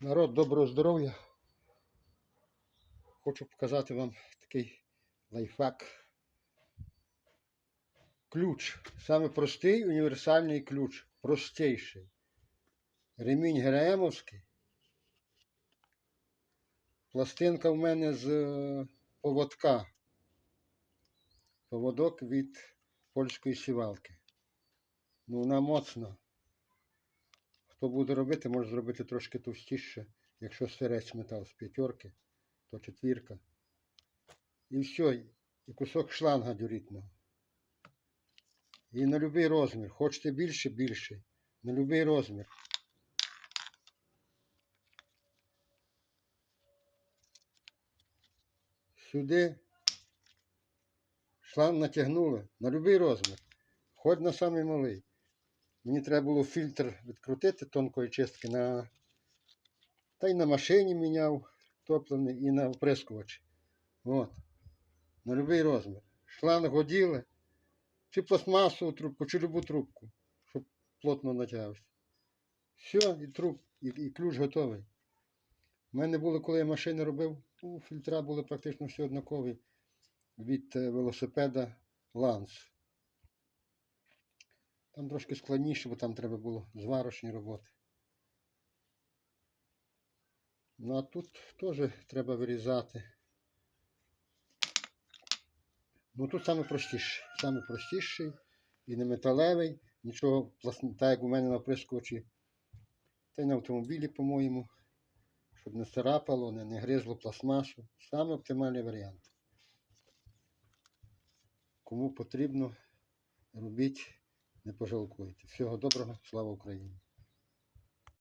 Народ, доброго здоров'я. Хочу показати вам такий лайфхак. Ключ. Саме простий універсальний ключ. Простейший. Ремінь ГРМовський. Пластинка в мене з е, поводка. Поводок від польської сівалки. Ну, вона моцна. Хто буде робити, може зробити трошки товстіше. Якщо сирець метал з п'ятерки, то четвірка. І все, і кусок шланга дюрітного. І на будь-який розмір. Хочете більше, більше. На будь-який розмір. Сюди шланг натягнули на будь-який розмір. Хоч на самий малий. Мені треба було фільтр відкрутити тонкої чистки на. Та й на машині міняв топлений і на оприскувач. От. На будь-який розмір. Шланг годіли, чи пластмасову трубку, чи любу трубку, щоб плотно натягався. Все, і труп, і, і ключ готовий. У мене було, коли я машини робив, ну, фільтра були практично всі однакові від е, велосипеда Ланс. Там трошки складніше, бо там треба було зварочні роботи. Ну а тут теж треба вирізати. Ну тут саме простіше. Саме простіший і не металевий, нічого, так як у мене на прискочі. Та й на автомобілі, по-моєму, щоб не царапало, не, не гризло пластмасу. Саме оптимальний варіант. Кому потрібно, робіть, не пожалкуйте. Всього доброго, слава Україні!